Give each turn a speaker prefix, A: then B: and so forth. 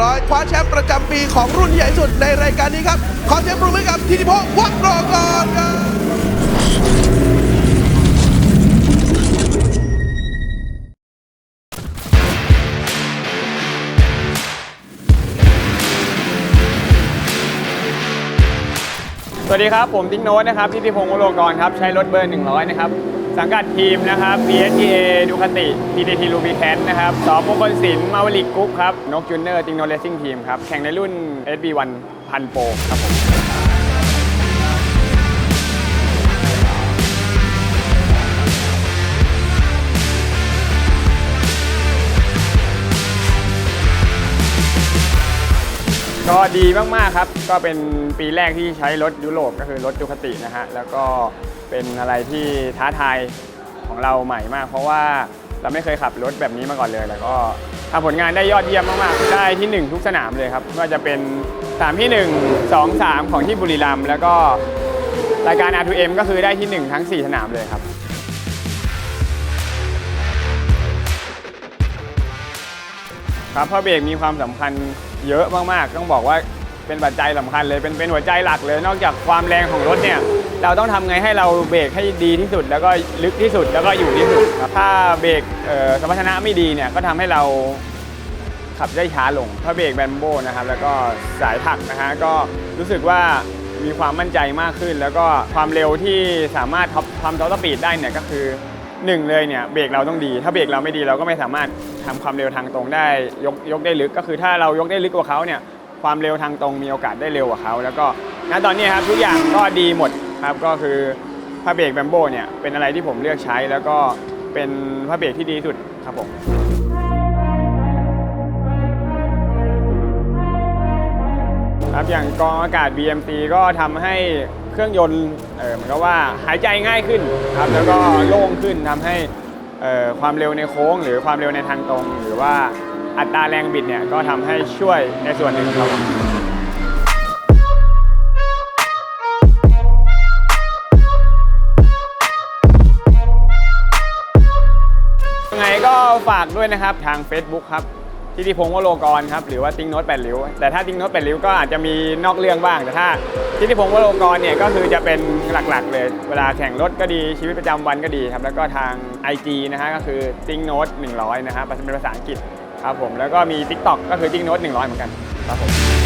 A: 100 คว้าแชมป์ประจำปีของรุ่นใหญ่สุดในรายการนี้ครับ ขอเสียงปรบมือให้กับทิติพงศ์วัดรอกรครับ
B: สวัสดีครับ ผมติ๊กโน้ตนะครับทิติพงศ์วโรกรครับ ใช้รถเบอร์ 100 นะครับ สังกัดทีมนะครับ PSTA ดูคติ PTT r u b i c a n นะครับสอบมงคลศิลป์มาวลิกกรุ๊ปครับนกจูเนอร์ติงโนเลสซิ่งทีมครับ แข่งในรุ่น SB1 พันโปรครับผม ก็ดีมาก ๆ ครับ ก็เป็นปีแรกที่ใช้รถยุโรปก็คือรถดูคตินะฮะ แล้วก็เป็นอะไรที่ท้าทายของเราใหม่มาก เพราะว่าเราไม่เคยขับรถแบบนี้มาก่อนเลย แล้วก็ทำผลงานได้ยอดเยี่ยมมาก ๆ ได้ที่ 1 ทุกสนามเลยครับไม่ว่าจะเป็นสนามที่ 1 2 3 ของที่บุรีรัมย์แล้วก็รายการ R2M ก็คือได้ที่ 1 ทั้ง 4 สนามเลยครับครับพระเบรกมีความสำคัญ เยอะมากๆ ต้องบอกว่าเป็นปัจจัยสำคัญเลยเป็นเป็นหัวใจหลักเลย นอกจากความแรงของรถเนี่ยเราต้องทำไงให้เราเบรกให้ดีที่สุด แล้วก็ลึกที่สุดแล้วก็อยู่ที่สุดครับถ้าเบรกสมรรถนะไม่ดีเนี่ยก็ทำให้เราขับได้ช้าลงพระเบรกแบนโบนะครับแล้วก็สายถักนะฮะก็รู้สึกว่ามีความมั่นใจมากขึ้น แล้วก็ความเร็วที่สามารถท็อปทำท็อปสปีดได้เนี่ยก็คือ หนึ่งเลยเนี่ยเบรกเราต้องดี ถ้าเบรกเราไม่ดีเราก็ไม่สามารถทำความเร็วทางตรงได้ยกยกได้ลึกก็คือถ้าเรายกได้ลึกกว่าเขาเนี่ยความเร็วทางตรงมีโอกาสได้เร็วกว่าเขาแล้วก็ณตอนนี้ครับทุกอย่างก็ดีหมดครับก็คือผ้าเบรกแบมโบเนี่ยเป็นอะไรที่ผมเลือกใช้แล้วก็เป็นผ้าเบรกที่ดีสุดครับผมครับอย่างกองอากาศ BMC ก็ทำให้ เครื่องยนต์เออเหมือนกับว่าหายใจง่ายขึ้นครับแล้วก็โล่งขึ้นทำให้เอ่อความเร็วในโค้ง หรือความเร็วในทางตรง หรือว่าอัตราแรงบิดเนี่ยก็ทำให้ช่วยในส่วนหนึ่งครับยังไงก็ฝากด้วยนะครับทาง Facebook ครับ ทิติพงศ์วโรกรครับหรือว่าติ้งโน้ตแปดริ้ว แต่ถ้าติ้งโน้ตแปดริ้วก็อาจจะมีนอกเรื่องบ้าง แต่ถ้าทิติพงศ์วโรกรเนี่ยก็คือจะเป็นหลักๆ เลย เวลาแข่งรถก็ดีชีวิตประจำวันก็ดีครับแล้วก็ทาง IG นะฮะก็คือติ้งโน้ต100นะฮะเป็นภาษาอังกฤษครับผมแล้วก็มี TikTok ก็คือติ้งโน้ต100เหมือนกันครับผม